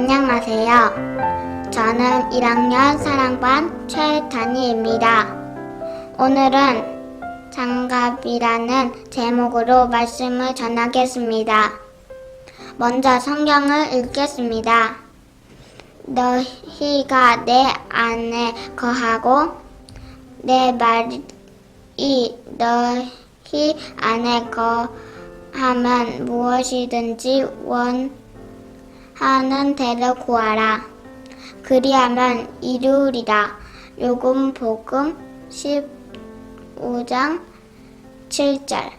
안녕하세요. 저는 1학년 사랑반 최단희입니다. 오늘은 장갑이라는 제목으로 말씀을 전하겠습니다. 먼저 성경을 읽겠습니다. 너희가 내 안에 거하고 내 말이 너희 안에 거하면 무엇이든지 원 하는 대로 구하라. 그리하면 이루리라. 요금 복음 15장 7절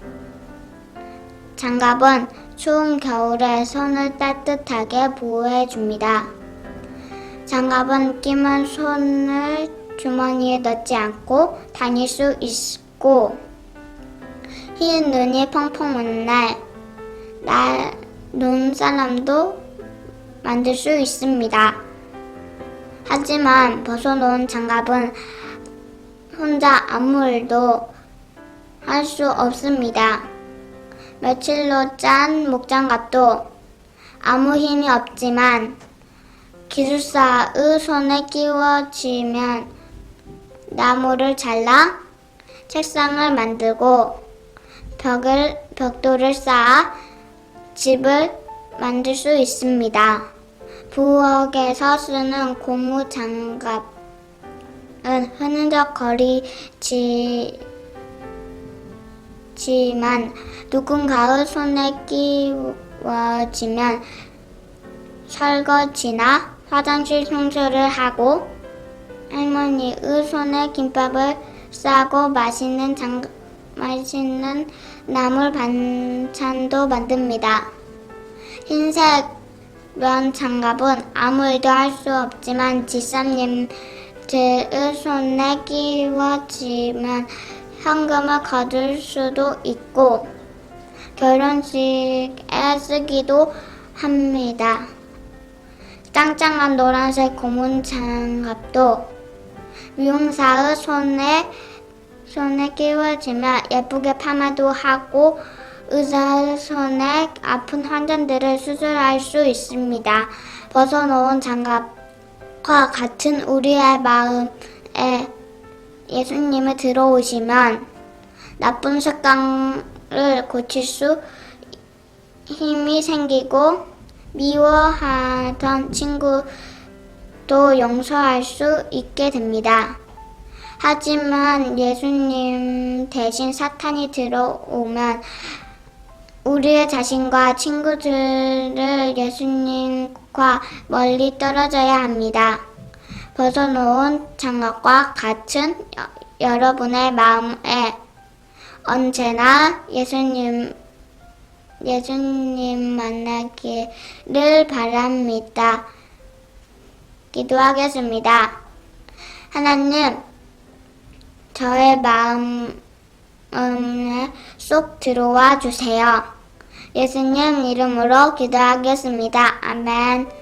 장갑은 추운 겨울에 손을 따뜻하게 보호해 줍니다. 장갑은 끼면 손을 주머니에 넣지 않고 다닐 수 있고 흰 눈이 펑펑 오는 날, 날 눈사람도 만들 수 있습니다. 하지만 벗어놓은 장갑은 혼자 아무 일도 할 수 없습니다. 며칠로 짠 목장갑도 아무 힘이 없지만 기술사의 손에 끼워지면 나무를 잘라 책상을 만들고 벽을, 벽돌을 쌓아 집을 만들 수 있습니다. 부엌에서 쓰는 고무 장갑은 흐느적거리지 지만 누군가의 손에 끼워지면 설거지나 화장실 청소를 하고 할머니의 손에 김밥을 싸고 맛있는 장, 맛있는 나물 반찬도 만듭니다. 흰색 면 장갑은 아무 일도 할 수 없지만 집사님들의 손에 끼워지면 현금을 거둘 수도 있고 결혼식에 쓰기도 합니다. 짱짱한 노란색 고문 장갑도 미용사의 손에 손에 끼워지면 예쁘게 파마도 하고 의사 손에 아픈 환자들을 수술할 수 있습니다. 벗어놓은 장갑과 같은 우리의 마음에 예수님이 들어오시면 나쁜 습관을 고칠 수 힘이 생기고 미워하던 친구도 용서할 수 있게 됩니다. 하지만 예수님 대신 사탄이 들어오면 우리의 자신과 친구들을 예수님과 멀리 떨어져야 합니다. 벗어놓은 장갑과 같은 여, 여러분의 마음에 언제나 예수님 예수님 만나기를 바랍니다. 기도하겠습니다. 하나님, 저의 마음에 쏙 들어와 주세요. 예수님 이름으로 기도하겠습니다. 아멘.